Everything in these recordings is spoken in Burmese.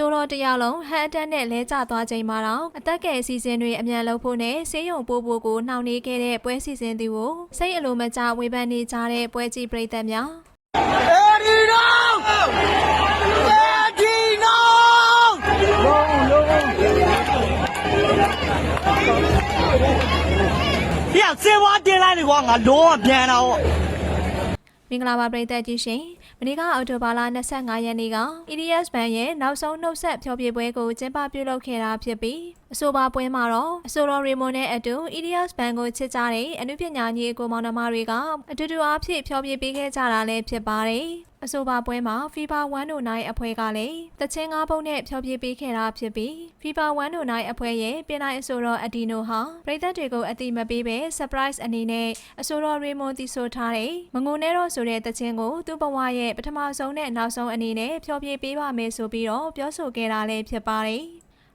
ဆိုတော့တရားလုံးဟန်အတက်နဲ့လဲကျသွားချိန်မှာတော့အသက်ကယ်အစီအစဉ်တွေအမြန်လုပ်ဖို့နဲ့ဆေးရုံပို့ဖို့ကိုနှောင့်နှေးခဲ့တဲ့ပွဲစီစဉ်သူကိုစိတ်အလိုမကျဝေဖန်နေကြတဲ့ပွဲကြည့်ပရိသတ်များ Eddie Eddie no လုံးလုံးပြစေဝါတင်လိုက်လေကွာငါလုံးဝပြန်တော့ မင်္ဂလာပါပရိသတ်ကြီးရှင်မနေ့ကအော်တိုဘာလ25ရက်နေ့က EDS ဘန်ရဲ့နောက်ဆုံးနှုတ်ဆက်ဖျော်ဖြေပွဲကိုကျင်းပပြုလုပ်ခဲ့တာဖြစ်ပြီးအဆိုပါပွဲမှာတော့အဆိုတော်ရီမွန်နဲ့အတူ EDS ဘန်ကိုချစ်ကြတဲ့အနုပညာညီအကိုမောင်နှမတွေကအတူတူအားဖြင့်ဖျော်ဖြေပေးခဲ့ကြတာလည်းဖြစ်ပါတယ် အဆိုပါပွဲမှာ FIFA 109အဖွဲ့ကလည်းတချင်းငါးပုံနဲ့ဖျော်ဖြေပေးခဲ့တာဖြစ်ပြီး FIFA 109အဖွဲ့ရဲ့ပြင်လိုက်အဆိုတော်အဒီနိုဟာပရိသတ်တွေကိုအတိမပေးပဲ surprise အနေနဲ့အဆိုတော်ရီမွန်တီဆိုထားတဲ့မငုံနဲ့တော့ဆိုတဲ့တချင်းကိုသူ့ဘဝရဲ့ပထမဆုံးနဲ့နောက်ဆုံးအနေနဲ့ဖျော်ဖြေပေးပါမယ်ဆိုပြီးတော့ပြောဆိုခဲ့တာလည်းဖြစ်ပါတယ်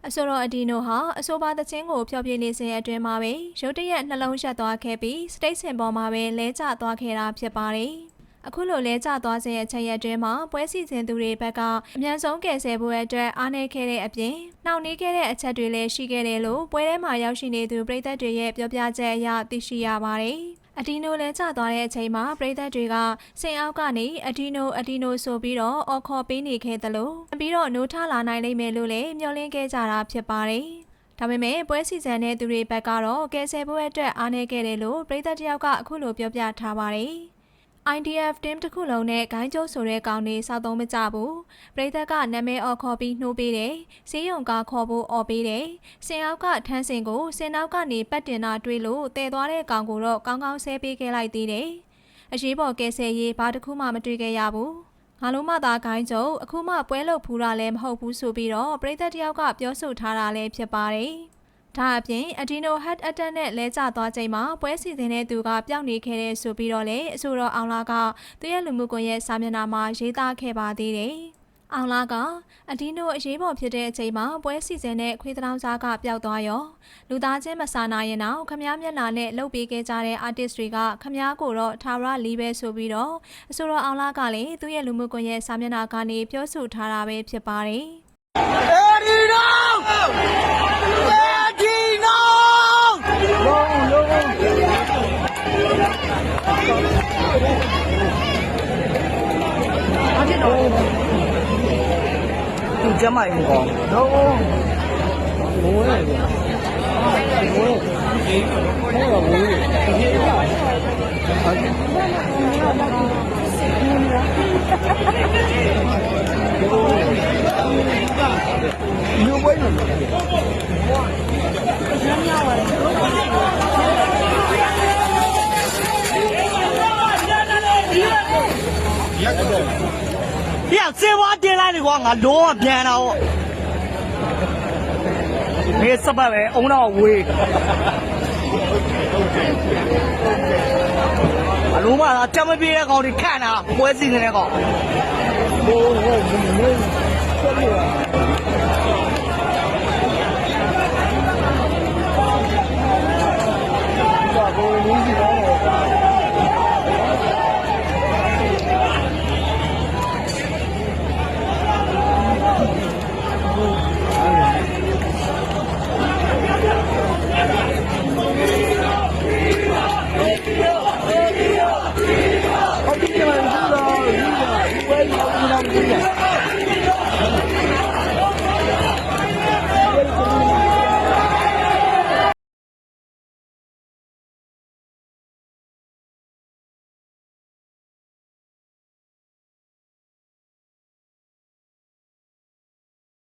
အဆိုတော်အဒီနိုဟာအဆိုပါသချင်းကိုဖျော်ဖြေနေစဉ်အတွင်းမှာပဲရုတ်တရက်နှလုံးရက်သွားခဲ့ပြီးစတိတ်စင်ပေါ်မှာပဲလဲကျသွားခဲ့တာဖြစ်ပါတယ်။ အခုလိုလဲကျသွားစေအချက်ရက်တွင်မှာပွဲစီစဉ်သူတွေဘက်ကအမြန်ဆုံးကယ်ဆယ်ဖို့အတွက်အားနည်းခဲ့တဲ့အပြင်နှောင့်နှေးခဲ့တဲ့အချက်တွေလည်းရှိခဲ့တယ်လို့ပွဲထဲမှာရောက်ရှိနေသူပြည်သက်တွေရဲ့ပြောပြချက်အရသိရှိရပါတယ်။အဒီနိုလဲကျသွားတဲ့အချိန်မှာပြည်သက်တွေကစင်အောက်ကနေအဒီနိုအဒီနိုဆိုပြီးတော့အော်ခေါ်ပေးနေခဲ့သလိုပြီးတော့နိုးထလာနိုင်လိမ့်မယ်လို့လည်းမျှော်လင့်ခဲ့ကြတာဖြစ်ပါတယ်။ဒါပေမဲ့ပွဲစီစဉ်တဲ့သူတွေဘက်ကတော့ကယ်ဆယ်ဖို့အတွက်အားနည်းခဲ့တယ်လို့ပြည်သက်တယောက်ကအခုလိုပြောပြထားပါတယ်။ IDF team တစ်ခုလုံးနဲ့ဂိုင်းကျိုးဆိုတဲ့ကောင်တွေစောက်သုံးမကြဘူး။ပြည်သက်ကနာမည်အော်ခေါ်ပြီးနှိုးပေးတယ်။စီးရုံကခေါ်ဖို့အော်ပေးတယ်။စင်အောက်ကထန်းစင်ကိုစင်နောက်ကနေပတ်တင်တာတွေးလို့တည်သွားတဲ့ကောင်ကိုတော့ကောင်းကောင်းဆဲပေးခဲ့လိုက်သေးတယ်။အရေးပေါ်ကယ်ဆယ်ရေးဘာတစ်ခုမှမတွေ့ခဲ့ရဘူး။ငါလုံးမသားဂိုင်းကျုံအခုမှပွဲလို့ဖူးတာလည်းမဟုတ်ဘူးဆိုပြီးတော့ပြည်သက်တယောက်ကပြောဆိုထားတာလည်းဖြစ်ပါတယ်။ ဒါအပြင်အဒီနိုဟက်အတက်နဲ့လဲကျသွားချိန်မှာပွဲစီစဉ်တဲ့သူကပျောက်နေခဲ့တဲ့ဆိုပြီးတော့လေအဆိုတော်အောင်လာကသူရဲ့လူမှုကွန်ရက်စာမျက်နှာမှာရေးသားခဲ့ပါသေးတယ်။အောင်လာကအဒီနိုအရေးပေါ်ဖြစ်တဲ့အချိန်မှာပွဲစီစဉ်တဲ့ခွေးတောင်စားကပျောက်သွားရောလူသားချင်းမဆာနာရင်တော့ခမားမျက်နှာနဲ့လှုပ်ပေးခဲ့ကြတဲ့ artist တွေကခမားကိုတော့ထာဝရလီပဲဆိုပြီးတော့အဆိုတော်အောင်လာကလည်းသူရဲ့လူမှုကွန်ရက်စာမျက်နှာကနေပြောဆိုထားတာပဲဖြစ်ပါတယ်။ Eddie no Eddie no လုံးလုံးအဖြစ်တော့ ဒီကျမကြီးကောလုံးဘိုးရဲ့ဘိုးဘိုးရဲ့ ဘိုးရဲ့လူပွဲလို့ပြစေဝါတင်လိုက်လေကွာငါလုံးဝပြန်တော့မေးစပတ်ပဲအုံတော့ဝေးအလုံးမလားကြမ်းမပြေတဲ့ကောင်တွေခန့်တာပွဲစီနေတဲ့ကောင်ဟိုဟိုမင်းဆက်ပြီး